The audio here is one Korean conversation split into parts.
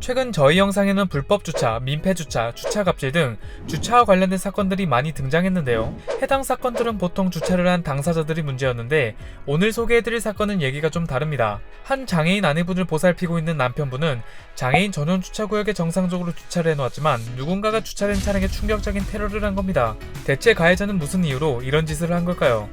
최근 저희 영상에는 불법 주차, 민폐 주차, 주차 갑질 등 주차와 관련된 사건들이 많이 등장했는데요. 해당 사건들은 보통 주차를 한 당사자들이 문제였는데 오늘 소개해드릴 사건은 얘기가 좀 다릅니다. 한 장애인 아내분을 보살피고 있는 남편분은 장애인 전용 주차구역에 정상적으로 주차를 해놓았지만 누군가가 주차된 차량에 충격적인 테러를 한 겁니다. 대체 가해자는 무슨 이유로 이런 짓을 한 걸까요?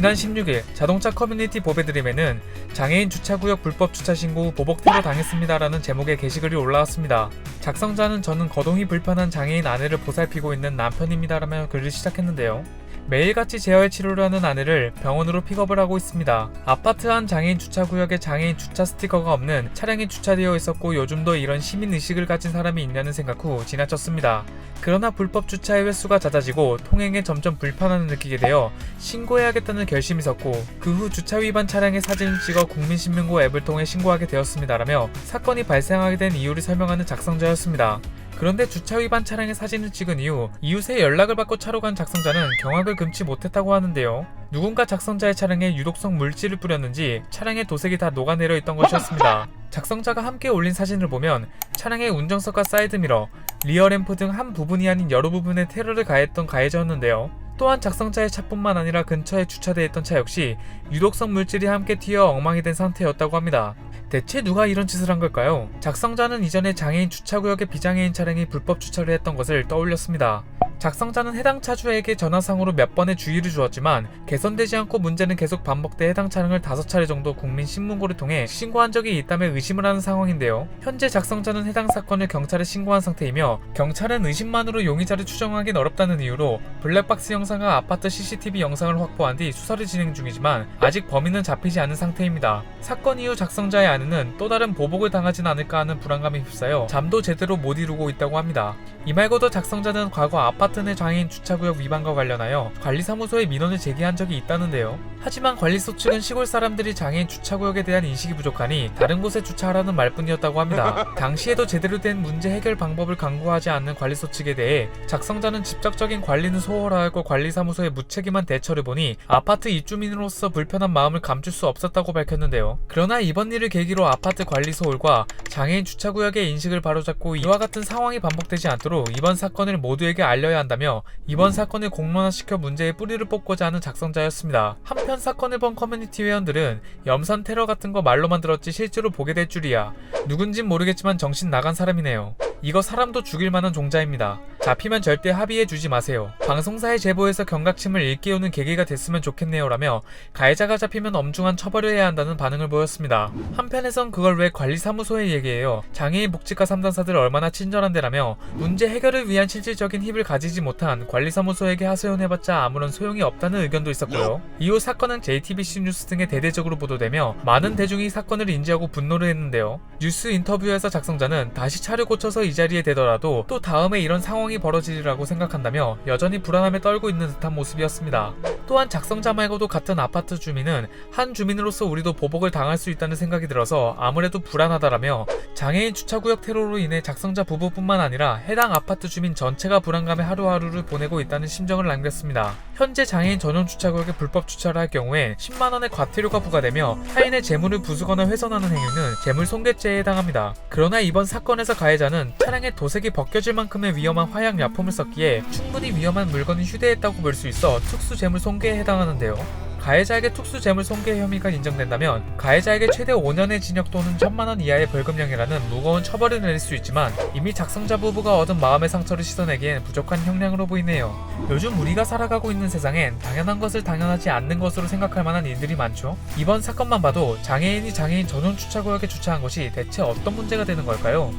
지난 16일 자동차 커뮤니티 보배드림에는 장애인 주차구역 불법 주차 신고 후 보복 테러 당했습니다라는 제목의 게시글이 올라왔습니다. 작성자는 저는 거동이 불편한 장애인 아내를 보살피고 있는 남편입니다라며 글을 시작했는데요. 매일같이 재활 치료를 하는 아내를 병원으로 픽업을 하고 있습니다. 아파트 한 장애인 주차 구역에 장애인 주차 스티커가 없는 차량이 주차되어 있었고 요즘도 이런 시민 의식을 가진 사람이 있냐는 생각 후 지나쳤습니다. 그러나 불법 주차의 횟수가 잦아지고 통행에 점점 불편함을 느끼게 되어 신고해야겠다는 결심이 섰고 그 후 주차 위반 차량의 사진을 찍어 국민신문고 앱을 통해 신고하게 되었습니다라며 사건이 발생하게 된 이유를 설명하는 작성자였습니다. 그런데 주차 위반 차량의 사진을 찍은 이후 이웃의 연락을 받고 차로 간 작성자는 경악을 금치 못했다고 하는데요. 누군가 작성자의 차량에 유독성 물질을 뿌렸는지 차량의 도색이 다 녹아내려 있던 것이었습니다. 작성자가 함께 올린 사진을 보면 차량의 운전석과 사이드미러, 리어램프 등 한 부분이 아닌 여러 부분에 테러를 가했던 가해자였는데요. 또한 작성자의 차뿐만 아니라 근처에 주차되어 있던 차 역시 유독성 물질이 함께 튀어 엉망이 된 상태였다고 합니다. 대체 누가 이런 짓을 한 걸까요? 작성자는 이전에 장애인 주차구역에 비장애인 차량이 불법 주차를 했던 것을 떠올렸습니다. 작성자는 해당 차주에게 전화상으로 몇 번의 주의를 주었지만 개선되지 않고 문제는 계속 반복돼 해당 차량을 다섯 차례 정도 국민신문고를 통해 신고한 적이 있다며 의심을 하는 상황인데요. 현재 작성자는 해당 사건을 경찰에 신고한 상태이며 경찰은 의심만으로 용의자를 추정하기는 어렵다는 이유로 블랙박스 영상과 아파트 CCTV 영상을 확보한 뒤 수사를 진행 중이지만 아직 범인은 잡히지 않은 상태입니다. 사건 이후 작성자의 아내는 또 다른 보복을 당하진 않을까 하는 불안감이 휩싸여 잠도 제대로 못 이루고 있다고 합니다. 이 말고도 작성자는 과거 아파트 내 장애인 주차구역 위반과 관련하여 관리사무소에 민원을 제기한 적이 있다는데요. 하지만 관리소 측은 시골 사람들이 장애인 주차구역에 대한 인식이 부족하니 다른 곳에 주차하라는 말뿐이었다고 합니다. 당시에도 제대로 된 문제 해결 방법을 강구하지 않는 관리소 측에 대해 작성자는 직접적인 관리는 소홀하고 관리사무소의 무책임한 대처를 보니 아파트 입주민으로서 불편한 마음을 감출 수 없었다고 밝혔는데요. 그러나 이번 일을 계기로 아파트 관리소 홀과 장애인 주차구역의 인식을 바로잡고 이와 같은 상황이 반복되지 않도록 이번 사건을 모두에게 알려야 한다며 이번 사건을 공론화시켜 문제의 뿌리를 뽑고자 하는 작성자였습니다. 한편 사건을 본 커뮤니티 회원들은 염산 테러 같은 거 말로만 들었지 실제로 보게 될 줄이야. 누군진 모르겠지만 정신 나간 사람이네요. 이거 사람도 죽일 만한 종자입니다. 잡히면 절대 합의해 주지 마세요. 방송사의 제보에서 경각심을 일깨우는 계기가 됐으면 좋겠네요라며 가해자가 잡히면 엄중한 처벌을 해야 한다는 반응을 보였습니다. 한편에선 그걸 왜 관리사무소에 얘기해요. 장애인 복지과 삼단사들 얼마나 친절한데라며 문제 해결을 위한 실질적인 힘을 가지지 못한 관리사무소에게 하소연해봤자 아무런 소용이 없다는 의견도 있었고요. 이후 사건은 JTBC 뉴스 등에 대대적으로 보도되며 많은 대중이 사건을 인지하고 분노를 했는데요. 뉴스 인터뷰에서 작성자는 다시 차를 고쳐서 이 자리에 대더라도 또 다음에 이런 상황이 벌어지리라고 생각한다며 여전히 불안함에 떨고 있는 듯한 모습이었습니다. 또한 작성자 말고도 같은 아파트 주민은 한 주민으로서 우리도 보복을 당할 수 있다는 생각이 들어서 아무래도 불안하다라며 장애인 주차구역 테러로 인해 작성자 부부뿐만 아니라 해당 아파트 주민 전체가 불안감에 하루하루를 보내고 있다는 심정을 남겼습니다. 현재 장애인 전용 주차구역에 불법 주차를 할 경우에 10만원의 과태료가 부과되며 타인의 재물을 부수거나 훼손하는 행위는 재물 손괴죄에 해당합니다. 그러나 이번 사건에서 가해자는 차량의 도색이 벗겨질 만큼의 위험한 화약 약품을 썼기에 충분히 위험한 물건을 휴대했다고 볼 수 있어 특수 재물 손괴에 해당하는데요. 가해자에게 특수 재물 손괴 혐의가 인정된다면 가해자에게 최대 5년의 징역 또는 1천만 원 이하의 벌금형이라는 무거운 처벌을 내릴 수 있지만 이미 작성자 부부가 얻은 마음의 상처를 씻어내기엔 부족한 형량으로 보이네요. 요즘 우리가 살아가고 있는 세상엔 당연한 것을 당연하지 않는 것으로 생각할 만한 일들이 많죠. 이번 사건만 봐도 장애인이 장애인 전용 주차구역에 주차한 것이 대체 어떤 문제가 되는 걸까요?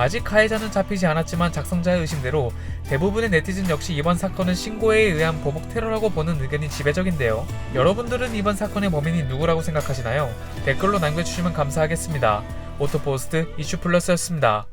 아직 가해자는 잡히지 않았지만 작성자의 의심대로 대부분의 네티즌 역시 이번 사건은 신고에 의한 보복 테러라고 보는 의견이 지배적인데요. 여러분들은 이번 사건의 범인이 누구라고 생각하시나요? 댓글로 남겨주시면 감사하겠습니다. 오토포스트 이슈플러스였습니다.